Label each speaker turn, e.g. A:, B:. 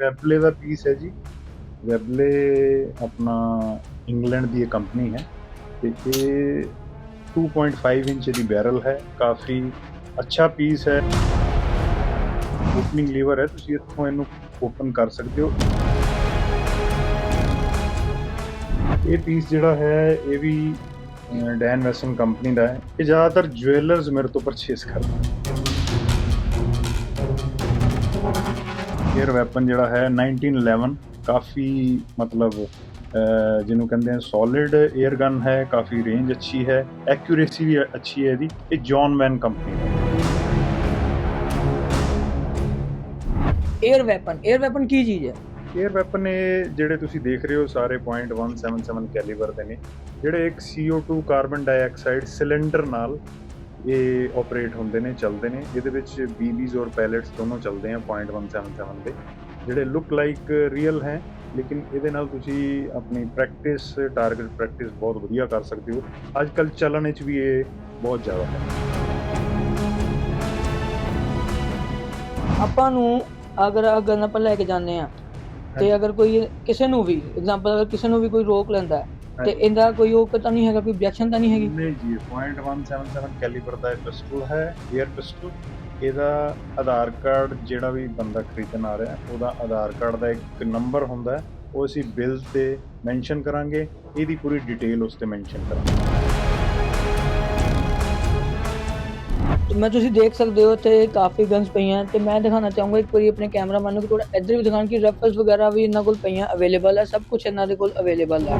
A: ਵੈਬਲੇ ਦਾ piece ਹੈ ਜੀ। ਵੈਬਲੇ ਆਪਣਾ ਇੰਗਲੈਂਡ ਦੀ ਇਹ ਕੰਪਨੀ ਹੈ। ਤੇ ਇਹ 2.5 ਇੰਚ ਦੀ ਬੈਰਲ ਹੈ। ਕਾਫੀ ਅੱਛਾ ਪੀਸ ਹੈ। ਓਪਨਿੰਗ ਲੀਵਰ ਹੈ। ਤੁਸੀਂ ਇੱਥੋਂ ਇਹਨੂੰ ਓਪਨ ਕਰ ਸਕਦੇ ਹੋ। ਇਹ ਪੀਸ ਜਿਹੜਾ ਹੈ, ਇਹ ਵੀ ਡੈਨ ਵੈਸਨ ਕੰਪਨੀ ਦਾ ਹੈ। ਇਹ ਜ਼ਿਆਦਾਤਰ ਜੁਐਲਰਸ ਮੇਰੇ ਤੋਂ ਪਰਚੇਸ ਕਰਦੇ। 에 ਏਅਰ ਵੈਪਨ ਜਿਹੜਾ ਹੈ 1911 ਕਾਫੀ ਮਤਲਬ ਜਿਹਨੂੰ ਕਹਿੰਦੇ ਆ ਸੋਲਿਡ 에ਅਰ ਗਨ ਹੈ ਕਾਫੀ ਰੇਂਜ ਅੱਛੀ ਹੈ ਐਕਿਊਰੇਸੀ ਵੀ ਅੱਛੀ ਹੈ ਇਹਦੀ ਇਹ ਜੌਨ ਮੈਨ ਕੰਪਨੀ ਦਾ।
B: 에ਅਰ ਵੈਪਨ 에ਅਰ ਵੈਪਨ ਕੀ ਚੀਜ਼ ਹੈ?
A: 에ਅਰ ਵੈਪਨ ਇਹ ਜਿਹੜੇ ਤੁਸੀਂ ਦੇਖ ਰਹੇ ਹੋ ਸਾਰੇ 0.177 ਕੈਲੀਬਰ ਦੇ ਨੇ ਜਿਹੜੇ ਇੱਕ CO2 ਕਾਰਬਨ ਡਾਈਆਕਸਾਈਡ ਸਿਲੰਡਰ ਨਾਲ ਇਹ ਆਪਰੇਟ ਹੁੰਦੇ ਨੇ ਚੱਲਦੇ ਨੇ। ਇਹਦੇ ਵਿੱਚ BBs ਔਰ ਪੈਲੇਟਸ ਦੋਨੋਂ ਚੱਲਦੇ ਆ .177 ਦੇ। ਜਿਹੜੇ ਲੁੱਕ ਲਾਈਕ ਰੀਅਲ ਹੈ ਲੇਕਿਨ ਇਹਦੇ ਨਾਲ ਤੁਸੀਂ ਆਪਣੀ ਪ੍ਰੈਕਟਿਸ ਟਾਰਗੇਟ ਪ੍ਰੈਕਟਿਸ ਬਹੁਤ ਵਧੀਆ ਕਰ ਸਕਦੇ ਹੋ। ਅੱਜ ਕੱਲ ਚੱਲਣ ਵਿੱਚ ਵੀ ਇਹ ਬਹੁਤ ਜ਼ਿਆਦਾ ਹੈ।
B: ਆਪਾਂ ਨੂੰ ਅਗਰ ਅਗਰ ਆਪਾਂ ਲੈ ਕੇ ਜਾਂਦੇ ਆ ਤੇ ਅਗਰ ਕੋਈ ਕਿਸੇ ਨੂੰ ਵੀ ਐਗਜ਼ਾਮਪਲ ਅਗਰ ਕਿਸੇ ਨੂੰ ਵੀ ਕੋਈ ਰੋਕ ਲੈਂਦਾ ਹੈ, ਤੇ ਇਹਦਾ ਕੋਈ ਉਹ ਤਾਂ ਨਹੀਂ ਹੈਗਾ, ਕੋਈ objection ਤਾਂ ਨਹੀਂ ਹੈਗੀ?
A: ਨਹੀਂ ਜੀ .177 ਕੈਲੀਬਰ ਦਾ ਇਹ ਪਿਸਟਲ ਹੈ 에ਅਰ ਪਿਸਟਲ ਇਹਦਾ ਆਧਾਰ ਕਾਰਡ ਜਿਹੜਾ ਵੀ ਬੰਦਾ ਖਰੀਦਣ ਆ ਰਿਹਾ, ਉਹਦਾ ਆਧਾਰ ਕਾਰਡ ਦਾ ਇੱਕ ਨੰਬਰ ਹੁੰਦਾ ਉਹ ਅਸੀਂ ਬਿੱਲ ਤੇ ਮੈਂਸ਼ਨ ਕਰਾਂਗੇ। ਇਹਦੀ ਪੂਰੀ ਡਿਟੇਲ ਉਸ ਤੇ ਮੈਂਸ਼ਨ ਕਰਾਂਗੇ।
B: ਮੈਂ ਤੁਸੀਂ ਦੇਖ ਸਕਦੇ ਹੋ ਤੇ ਕਾਫੀ ਗਨਸ ਪਈਆਂ ਤੇ ਮੈਂ ਦਿਖਾਉਣਾ ਚਾਹੂੰਗਾ ਇੱਕ ਵਾਰੀ ਆਪਣੇ ਕੈਮਰਾਮੈਨ ਨੂੰ ਕਿ ਥੋੜਾ ਇੱਧਰ ਵੀ ਦਿਖਾਣ ਕਿ ਰੈਫਲਸ ਵਗੈਰਾ ਵੀ ਇਹਨਾਂ ਕੋਲ ਪਈਆਂ ਅਵੇਲੇਬਲ ਹੈ ਸਭ ਕੁਝ ਇਹਨਾਂ ਦੇ ਕੋਲ ਅਵੇਲੇਬਲ ਹੈ